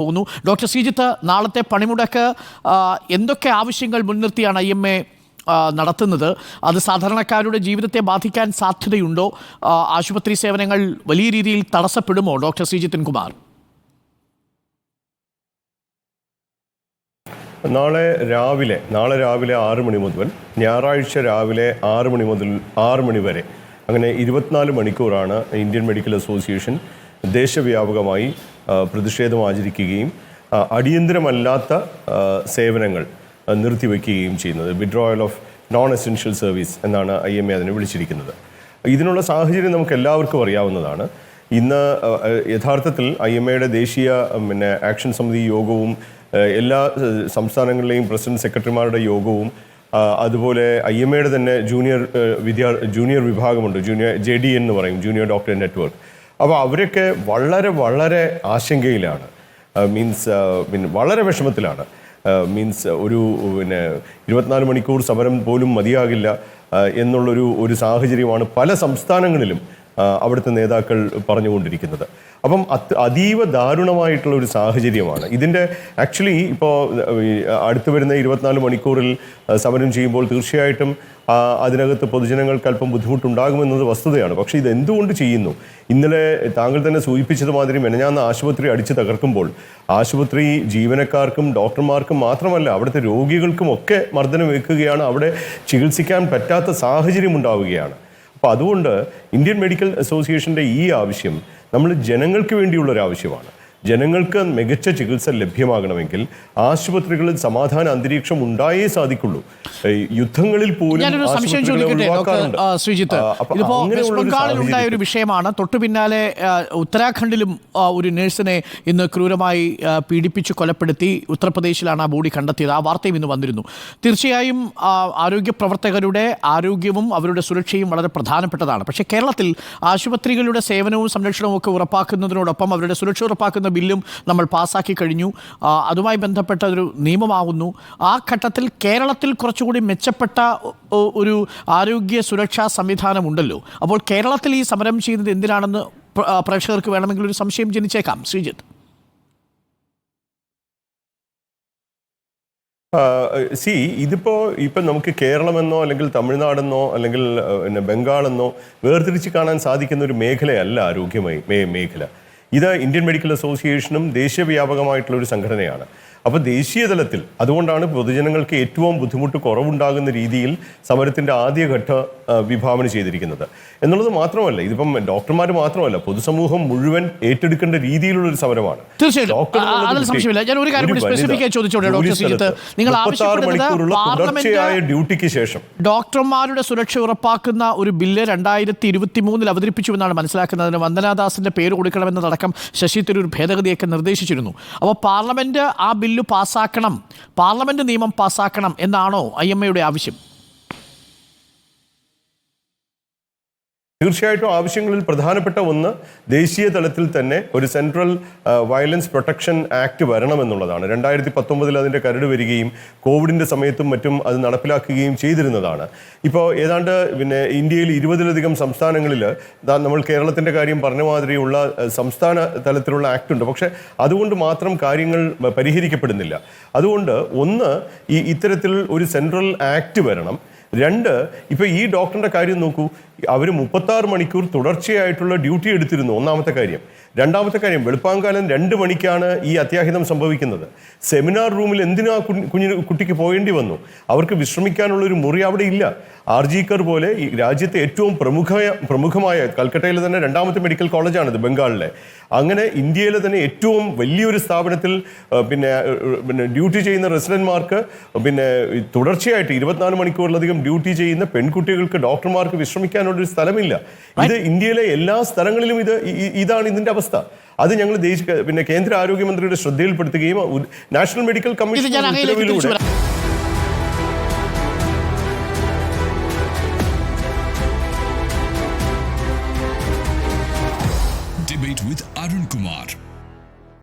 പോകുന്നു. ഡോക്ടർ ശ്രീജിത്ത് നാളത്തെ പണിമുടക്ക് എന്തൊക്കെ ആവശ്യങ്ങൾ മുൻനിർത്തിയാണ് ഐ എം എ നടത്തുന്നത്? അത് സാധാരണക്കാരുടെ ജീവിതത്തെ ബാധിക്കാൻ സാധ്യതയുണ്ടോ? ആശുപത്രി സേവനങ്ങൾ വലിയ രീതിയിൽ തടസ്സപ്പെടുമോ? ഡോക്ടർ ശ്രീജിത്തൻ കുമാർ. നാളെ രാവിലെ നാളെ രാവിലെ ആറ് മണി മുതൽ ഞായറാഴ്ച രാവിലെ ആറ് മണി മുതൽ ആറ് മണി വരെ അങ്ങനെ ഇരുപത്തിനാല് മണിക്കൂറാണ് ഇന്ത്യൻ മെഡിക്കൽ അസോസിയേഷൻ ദേശവ്യാപകമായി പ്രതിഷേധം ആചരിക്കുകയും അടിയന്തരമല്ലാത്ത സേവനങ്ങൾ നിർത്തിവെക്കുകയും ചെയ്യുന്നത്. Withdrawal of non essential service എന്നാണ് ഐ എം എ അതിനെ വിളിച്ചിരിക്കുന്നത്. ഇതിനുള്ള സാഹചര്യം നമുക്ക് എല്ലാവർക്കും അറിയാവുന്നതാണ്. ഇന്ന് യഥാർത്ഥത്തിൽ ഐ എം എയുടെ ദേശീയ പിന്നെ ആക്ഷൻ സമിതി യോഗവും എല്ലാ സംസ്ഥാനങ്ങളിലെയും പ്രസിഡന്റ് സെക്രട്ടറിമാരുടെ യോഗവും അതുപോലെ ഐ എം എയുടെ തന്നെ ജൂനിയർ വിദ്യാ ജൂനിയർ വിഭാഗമുണ്ട്. ജൂനിയർ ജെ ഡി എന്ന് പറയും ജൂനിയർ ഡോക്ടർ നെറ്റ്വർക്ക്. അപ്പോൾ അവരൊക്കെ വളരെ വളരെ ആശങ്കയിലാണ്. മീൻസ് പിന്നെ വളരെ വിഷമത്തിലാണ്. മീൻസ് ഒരു പിന്നെ ഇരുപത്തിനാല് മണിക്കൂർ സമരം പോലും മതിയാകില്ല എന്നുള്ളൊരു ഒരു സാഹചര്യമാണ് പല സംസ്ഥാനങ്ങളിലും അവിടുത്തെ നേതാക്കൾ പറഞ്ഞുകൊണ്ടിരിക്കുന്നത്. അപ്പം അത് അതീവ ദാരുണമായിട്ടുള്ള ഒരു സാഹചര്യമാണ്. ഇതിന്റെ ആക്ച്വലി ഇപ്പോൾ അടുത്ത് വരുന്ന ഇരുപത്തിനാല് മണിക്കൂറിൽ സമരം ചെയ്യുമ്പോൾ തീർച്ചയായിട്ടും അതിനകത്ത് പൊതുജനങ്ങൾക്ക് അല്പം ബുദ്ധിമുട്ടുണ്ടാകുമെന്നത് വസ്തുതയാണ്. പക്ഷേ ഇത് എന്തുകൊണ്ട് ചെയ്യുന്നു? ഇന്നലെ താങ്കൾ തന്നെ സൂചിപ്പിച്ചത് മാതിരി മെനഞ്ഞാന്ന് ആശുപത്രി അടിച്ചു തകർക്കുമ്പോൾ ആശുപത്രി ജീവനക്കാർക്കും ഡോക്ടർമാർക്കും മാത്രമല്ല അവിടുത്തെ രോഗികൾക്കും ഒക്കെ മർദ്ദനം വെക്കുകയാണ് അവിടെ ചികിത്സിക്കാൻ പറ്റാത്ത സാഹചര്യം ഉണ്ടാവുകയാണ്. അപ്പോൾ അതുകൊണ്ട് ഇന്ത്യൻ മെഡിക്കൽ അസോസിയേഷന്റെ ഈ ആവശ്യം നമ്മൾ ജനങ്ങൾക്ക് വേണ്ടിയുള്ള ഒരു ആവശ്യമാണ് ജനങ്ങൾക്ക് മികച്ച ചികിത്സ ലഭ്യമാകണമെങ്കിൽ ആശുപത്രികളിൽ സമാധാന അന്തരീക്ഷം ഉണ്ടായേ സാധിക്കുള്ളൂ. യുദ്ധങ്ങളിൽ പോലും ശ്രീജിത്ത് ഇതിപ്പോ വെസ്റ്റ് ബംഗാളിൽ ഉണ്ടായ ഒരു വിഷയമാണ്. തൊട്ടു പിന്നാലെ ഉത്തരാഖണ്ഡിലും ഒരു നഴ്സിനെ ഇന്ന് ക്രൂരമായി പീഡിപ്പിച്ച് കൊലപ്പെടുത്തി ഉത്തർപ്രദേശിലാണ് ആ ബോഡി കണ്ടെത്തിയത്. ആ വാർത്തയും ഇന്ന് വന്നിരുന്നു. തീർച്ചയായും ആരോഗ്യ പ്രവർത്തകരുടെ ആരോഗ്യവും അവരുടെ സുരക്ഷയും വളരെ പ്രധാനപ്പെട്ടതാണ്. പക്ഷേ കേരളത്തിൽ ആശുപത്രികളുടെ സേവനവും സംരക്ഷണവും ഒക്കെ ഉറപ്പാക്കുന്നതിനോടൊപ്പം അവരുടെ സുരക്ഷ ഉറപ്പാക്കുന്ന ബില്ലും നമ്മൾ പാസ്സാക്കി കഴിഞ്ഞു. അതുമായി ബന്ധപ്പെട്ട ഒരു നിയമമാകുന്നു ആ ഘട്ടത്തിൽ കേരളത്തിൽ കുറച്ചുകൂടി മെച്ചപ്പെട്ട ഒരു ആരോഗ്യ സുരക്ഷാ സംവിധാനം ഉണ്ടല്ലോ അപ്പോൾ കേരളത്തിൽ ഈ സമരം ചെയ്യുന്നത് എന്തിനാണെന്ന് പ്രേക്ഷകർക്ക് വേണമെങ്കിൽ ഒരു സംശയം ജനിച്ചേക്കാം. ശ്രീജിത്ത്. സി ഇതിപ്പോൾ ഇപ്പം നമുക്ക് കേരളമെന്നോ അല്ലെങ്കിൽ തമിഴ്നാടെന്നോ അല്ലെങ്കിൽ പിന്നെ ബംഗാളെന്നോ വേർതിരിച്ച് കാണാൻ സാധിക്കുന്ന ഒരു മേഖലയല്ല ആരോഗ്യമായി മേ- മേഖല. ഇത് ഇന്ത്യൻ മെഡിക്കൽ അസോസിയേഷനും ദേശീയവ്യാപകമായിട്ടുള്ള ഒരു സംഘടനയാണ്. അപ്പോൾ ദേശീയ തലത്തിൽ അതുകൊണ്ടാണ് പൊതുജനങ്ങൾക്ക് ഏറ്റവും ബുദ്ധിമുട്ട് കുറവുണ്ടാകുന്ന രീതിയിൽ സമരത്തിന്റെ ആദ്യഘട്ട വിഭാവന ചെയ്തിരിക്കുന്നത്. എന്നുള്ളത് മാത്രമല്ല ഇതിപ്പം ഡോക്ടർമാർ മാത്രമല്ല പൊതുസമൂഹം മുഴുവൻ ഏറ്റെടുക്കേണ്ട രീതിയിലുള്ള ഒരു സമരമാണ്. തീർച്ചയായിട്ടും. ഡോക്ടർ ആ, എന്നുള്ളത് അതിൽ കുട്ടി- സംശയമില്ല. ഞാൻ ഒരു കാര്യം കൂടി ഒരു വനിത specific ആയി ചോദിച്ചോട്ടെ ഡോക്ടർ ജോലി നിങ്ങൾ 36 ആവശ്യപ്പെടുന്നത് തുടർച്ചയായ ഡ്യൂട്ടിക്ക് ശേഷം. ഡോക്ടർമാരുടെ സുരക്ഷ ഉറപ്പാക്കുന്ന ഒരു ബില്ല് രണ്ടായിരത്തി ഇരുപത്തി മൂന്നിൽ അവതരിപ്പിച്ചുവെന്നാണ് മനസ്സിലാക്കുന്നത് അതിന് വന്ദനാദാസിന്റെ പേര് കൊടുക്കണമെന്നതടക്കം ശശി തരൂർ ഭേദഗതിയൊക്കെ നിർദ്ദേശിച്ചിരുന്നു. അപ്പോൾ പാർലമെന്റ് ആ ബില്ല് പാസ്സാക്കണം പാർലമെന്റ് നിയമം പാസ്സാക്കണം എന്നാണോ ഐ എം എയുടെ ആവശ്യം? തീർച്ചയായിട്ടും ആവശ്യങ്ങളിൽ പ്രധാനപ്പെട്ട ഒന്ന് ദേശീയ തലത്തിൽ തന്നെ ഒരു സെൻട്രൽ വയലൻസ് പ്രൊട്ടക്ഷൻ ആക്ട് വരണമെന്നുള്ളതാണ്. രണ്ടായിരത്തി പത്തൊമ്പതിൽ അതിന്റെ കരട് വരികയും കോവിഡിന്റെ സമയത്തും മറ്റും അത് നടപ്പിലാക്കുകയും ചെയ്തിരുന്നതാണ്. ഇപ്പോൾ ഏതാണ്ട് പിന്നെ ഇന്ത്യയിൽ ഇരുപതിലധികം സംസ്ഥാനങ്ങളിൽ നമ്മൾ കേരളത്തിന്റെ കാര്യം പറഞ്ഞ മാതിരിയുള്ള സംസ്ഥാന തലത്തിലുള്ള ആക്ട് ഉണ്ട് പക്ഷേ അതുകൊണ്ട് മാത്രം കാര്യങ്ങൾ പരിഹരിക്കപ്പെടുന്നില്ല. അതുകൊണ്ട് ഒന്ന് ഈ ഇത്തരത്തിൽ ഒരു സെൻട്രൽ ആക്ട് വരണം. രണ്ട് ഇപ്പൊ ഈ ഡോക്ടറിന്റെ കാര്യം നോക്കൂ. അവർ മുപ്പത്താറ് മണിക്കൂർ തുടർച്ചയായിട്ടുള്ള ഡ്യൂട്ടി എടുത്തിരുന്നു ഒന്നാമത്തെ കാര്യം. രണ്ടാമത്തെ കാര്യം വെളുപ്പാങ്കാലം രണ്ട് മണിക്കാണ് ഈ അത്യാഹിതം സംഭവിക്കുന്നത്. സെമിനാർ റൂമിൽ എന്തിനാ കുഞ്ഞു കുട്ടിക്ക് പോകേണ്ടി വന്നു? അവർക്ക് വിശ്രമിക്കാനുള്ള ഒരു മുറി അവിടെ ഇല്ല. ആർ ജി കർ പോലെ ഈ രാജ്യത്തെ ഏറ്റവും പ്രമുഖ പ്രമുഖമായ കൽക്കട്ടയിലെ തന്നെ രണ്ടാമത്തെ മെഡിക്കൽ കോളേജാണിത് ബംഗാളിലെ. അങ്ങനെ ഇന്ത്യയിലെ തന്നെ ഏറ്റവും വലിയൊരു സ്ഥാപനത്തിൽ പിന്നെ പിന്നെ ഡ്യൂട്ടി ചെയ്യുന്ന റെസിഡന്റ്മാർക്ക് പിന്നെ തുടർച്ചയായിട്ട് ഇരുപത്തിനാല് മണിക്കൂറിലധികം ഡ്യൂട്ടി ചെയ്യുന്ന പെൺകുട്ടികൾക്ക് ഡോക്ടർമാർക്ക് വിശ്രമിക്കാനുള്ള ഒരു സ്ഥലമില്ല ഇത് ഇന്ത്യയിലെ എല്ലാ സ്ഥലങ്ങളിലും ഇത് ഇതാണ് ഇതിന്റെ അവസ്ഥ. അത് ഞങ്ങൾ ദേശീയ പിന്നെ കേന്ദ്ര ആരോഗ്യമന്ത്രിയുടെ ശ്രദ്ധയിൽപ്പെടുത്തുകയും നാഷണൽ മെഡിക്കൽ കമ്മീഷൻ ഉത്തരവിലൂടെ